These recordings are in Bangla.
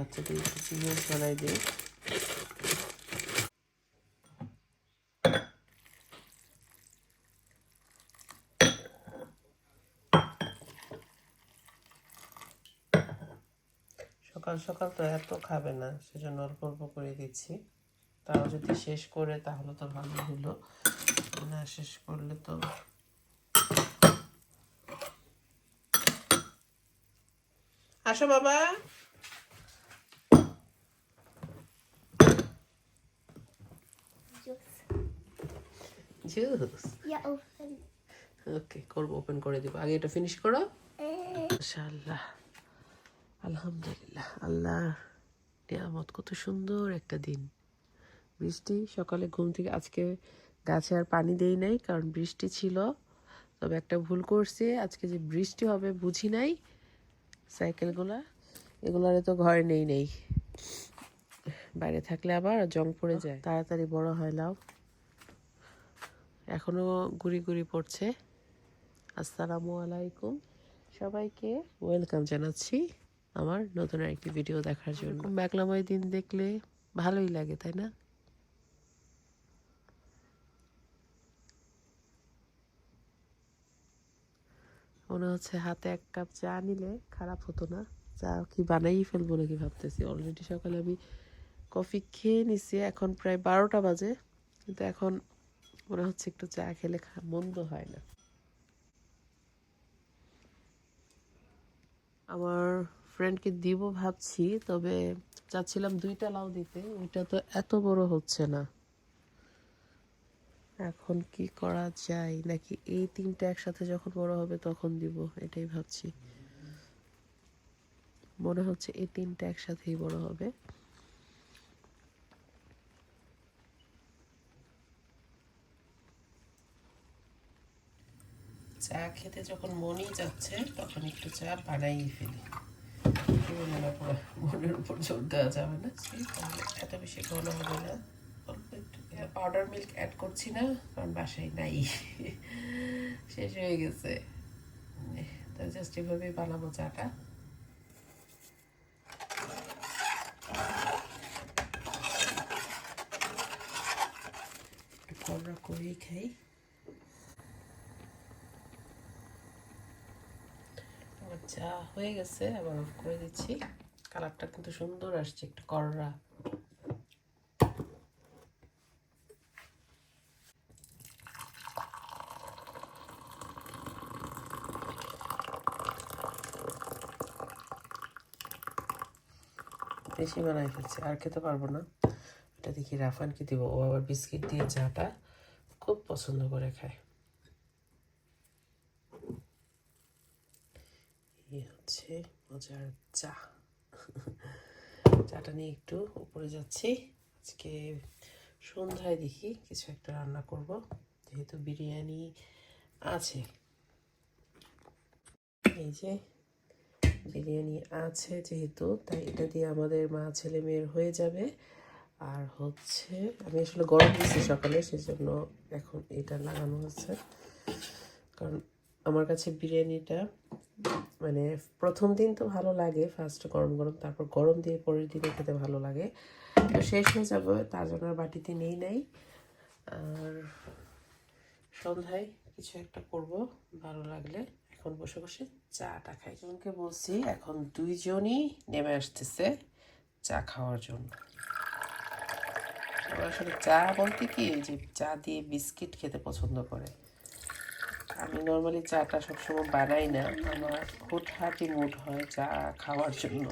বাচ্চাদের একটু চিনিও দিই সকাল সকাল তো এত খাবে না, সেজন্য অল্প অল্প করে দিচ্ছি। তাও যদি শেষ করে, তাহলে তো ভালো হলো। না শেষ করলে তো আসো বাবা। জুস. ওকে করব ওপেন করে দিব। আগে এটা ফিনিশ করো। মাশাআল্লাহ। আলহামদুলিল্লাহ। আল্লাহ নিয়ামত কত সুন্দর একটা দিন। বৃষ্টি সকালে ঘুম থেকে আজকে গাছে আর পানি দেই নাই কারণ বৃষ্টি ছিল। তবে একটা ভুল করছে আজকে যে বৃষ্টি হবে বুঝি নাই সাইকেলগুলা। এগুলারে তো ঘরে নেই নেই। বাইরে থাকলে আবার জং পড়ে যায়। তাড়াতাড়ি বড় হয় লাউ এখনও গুড়ি গুড়ি পড়ছে। আসসালামু আলাইকুম। সবাইকে ওয়েলকাম জানাচ্ছি আমার নতুন একটি ভিডিও দেখার জন্য। মেঘলাময় দিন দেখলে ভালোই লাগে, তাই না? মনে হচ্ছে হাতে এক কাপ চা নিলে খারাপ হতো না। চা কি বানাই ফেলব নাকি ভাবতেছি। অলরেডি সকালে আমি কফি খেয়ে নিছি, এখন প্রায় বারোটা বাজে। কিন্তু এখন মনে হচ্ছে একটু চা খেলে মন্দ হয় না। আমার ফ্রেন্ডকে দিব ভাবছি, তবে চাচ্ছিলাম দুইটা লাউ দিতে, ওইটা তো এত বড় হচ্ছে না। এখন কি করা যায়? নাকি এই তিনটা একসাথে যখন বড় হবে তখন দিব, এটাই ভাবছি। মনে হচ্ছে এই তিনটা একসাথেই বড় হবে। চা খেতে যখন মনই যাচ্ছে, তখন একটু চা বানাই ফেলি। এবার মনে পড়ে মনের উপর জোর দেওয়া যাবে না। সেই এত বেশি ঘন হবে না। অল্প একটু পাউডার মিল্ক অ্যাড করছি না, কারণ বাসায় নাই। শেষ হয়ে গেছে। জাস্ট এভাবেই বানাবো চাটা। কররা করেই খাই আমার চা হয়ে গেছে আবার অফ করে দিচ্ছি। কালারটা কিন্তু সুন্দর আসছে, একটু কররা বেশি বানাই ফেলছি, আর খেতে পারব না। এটা দেখি রাফানকে দিব, ও আবার বিস্কিট দিয়ে চাটা খুব পছন্দ করে খায়। হচ্ছে মজার চা। চাটা নিয়ে একটু উপরে যাচ্ছি। আজকে সন্ধ্যায় দেখি কিছু একটা রান্না করব, যেহেতু বিরিয়ানি আছে। এই যে বিরিয়ানি আছে যেহেতু, তাই এটা দিয়ে আমাদের মা, ছেলে, মেয়ের হয়ে যাবে। আর হচ্ছে, আমি আসলে গরম দিচ্ছি সকালে, সেজন্য এখন এটা লাগানো হচ্ছে। কারণ আমার কাছে বিরিয়ানিটা মানে প্রথম দিন তো ভালো লাগে ফার্স্ট গরম গরম, তারপর গরম দিয়ে পরের দিনে খেতে ভালো লাগে। তো শেষ হয়ে যাবে, তার জন্য বাটিতে নেই নাই। আর সন্ধ্যায় কিছু একটা করব, ভালো লাগলে। এখন বসে বসে চাটা খাই। জনকে বলছি, এখন দুইজনই নেমে আসতেছে চা খাওয়ার জন্য। আসলে চা বলতে কি যে চা দিয়ে বিস্কিট খেতে পছন্দ করে। আমি নর্মালি চাটা সবসময় বানাই না। আমার হুটহাটি মুড হয় চা খাওয়ার জন্য।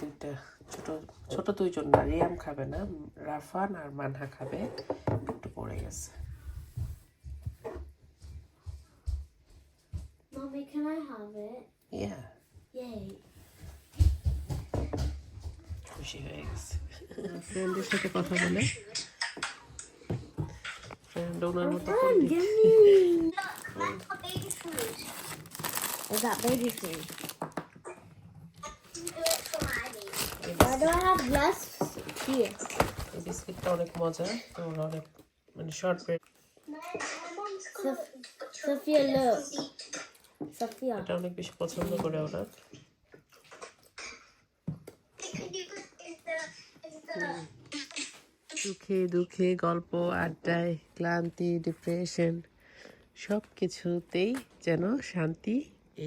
দুইটা ছোট ছোট দুইজন না রিয়াম খাবে না রাফান আর মানহা খাবে। একটু পড়ে গেছে। Mommy, can I have it? Yeah Yay. খুশি হয়ে গেছে ফ্রেন্ডের সাথে কথা বলে ফ্রেন্ড ওনার মতো. Is that baby food? Do it for my baby. Why do I have less here? এই বিস্কিটটা অনেক মজা তো ওরা অনেক মানে short bread Sophia, look. Sophia. এটা অনেক বেশি পছন্দ করে ওরা সুখে দুঃখে গল্প, আড্ডায় ক্লান্তি ডিপ্রেশন সব কিছুতেই যেন শান্তি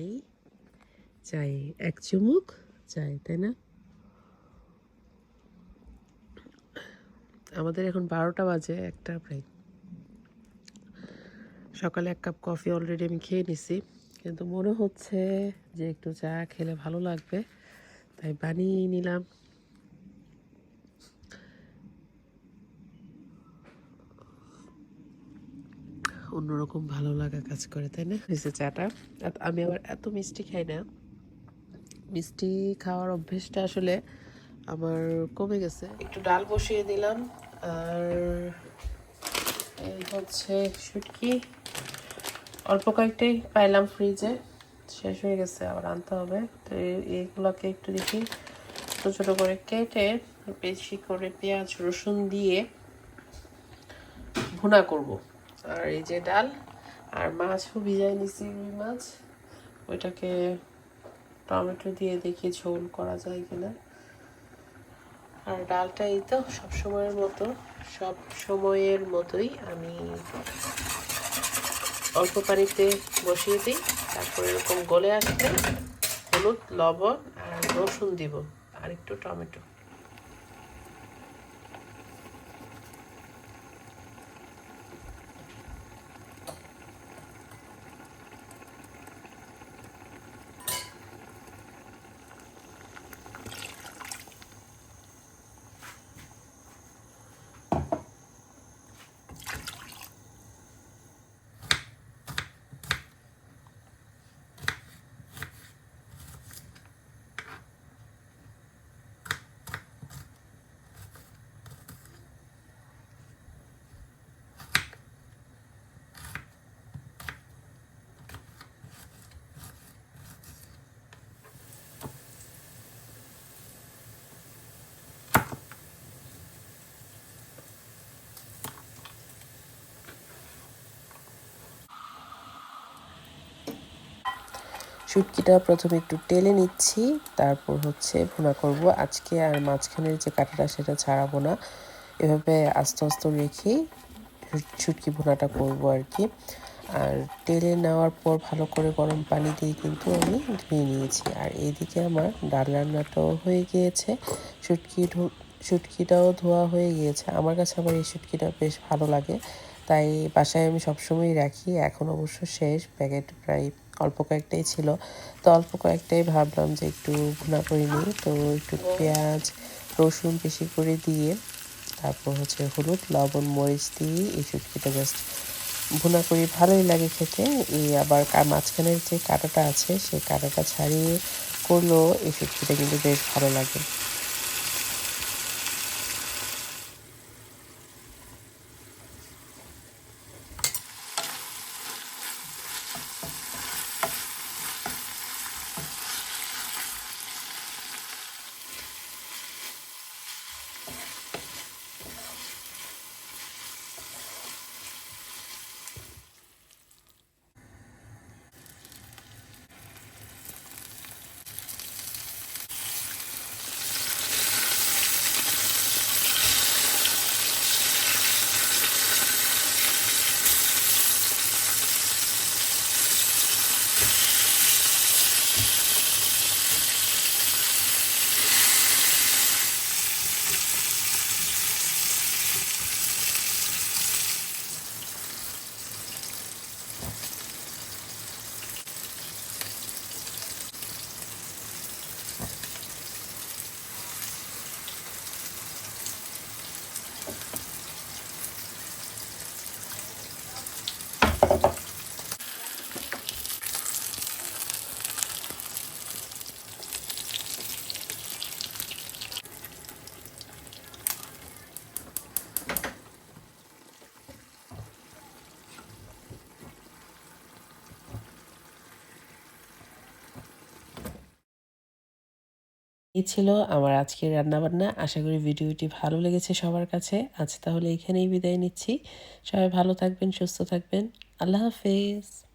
এই চাই। এক চুমুক চাই, তাই না? আমাদের এখন বারোটা বাজে, একটা প্রায় সকালে এক কাপ কফি অলরেডি আমি খেয়ে নিছি, কিন্তু মনে হচ্ছে যে একটু চা খেলে ভালো লাগবে, তাই বানিয়ে নিলাম। অন্যরকম ভালো লাগা কাজ করে, তাই না? হয়েছে চাটা। আমি আবার এত মিষ্টি খাই না। মিষ্টি খাওয়ার অভ্যেসটা আসলে আমার কমে গেছে। একটু ডাল বসিয়ে দিলাম। আর এই হচ্ছে শুটকি। অল্প কয়েকটাই পাইলাম ফ্রিজে। শেষ হয়ে গেছে, আবার আনতে হবে। তো এই- এইগুলোকে একটু দেখি। ছোটো ছোটো করে কেটে বেশি করে পেঁয়াজ, রসুন দিয়ে ভুনা করব। আর এই যে ডাল, আর মাছও ভিজাই নিছি রুই মাছ। ওইটাকে টমেটো দিয়ে দেখি ঝোল করা যায় কিনা। আর ডালটা এই তো সব সময়ের মতো, সব সময়ের মতোই আমি অল্প পানিতে বসিয়ে দিই, তারপর এরকম গলে আসলে হলুদ, লবণ আর রসুন দিব, আর একটু টমেটো। শুটকিটা প্রথমে একটু টেলে নিচ্ছি, তারপর হচ্ছে ভুনা করব। আজকে আর মাঝখানের যে কাঁটাটা সেটা ছাড়াবো না। এভাবে আস্তে আস্তে রেখেই শুটকি ভুনাটা করব আর কি। আর টেলে নেওয়ার পর ভালো করে গরম পানি দিয়ে কিন্তু আমি ধুয়ে নিয়েছি। আর এইদিকে আমার ডাল রান্নাটাও হয়ে গিয়েছে, শুটকি শুটকিটাও ধোয়া হয়ে গিয়েছে। আমার কাছে আমার এই শুটকিটা বেশ ভালো লাগে, তাই বাসায় আমি সবসময় রাখি। এখন অবশ্য শেষ প্যাকেট প্রায় অল্প কয়েকটাই ছিল। তো অল্প কয়েকটাই ভাবলাম যে একটু ভুনা করে নিই। তো একটু পেঁয়াজ, রসুন বেশি করে দিয়ে, তারপর হচ্ছে হলুদ, লবণ, মরিচ দিয়ে এই শুটকিটা জাস্ট ভুনা করি। ভালোই লাগে খেতে। এই আবার মাঝখানের যে কাঁটাটা আছে, সেই কাঁটাটা ছাড়িয়ে করলেও এই শুটকিটা কিন্তু বেশ ভালো লাগে। এই ছিল আমার আজকের রান্নাবান্না। আশা করি ভিডিওটি ভালো লেগেছে সবার কাছে। আজ তাহলে এখানেই বিদায় নিচ্ছি। সবাই ভালো থাকবেন, সুস্থ থাকবেন। আল্লাহ হাফেজ।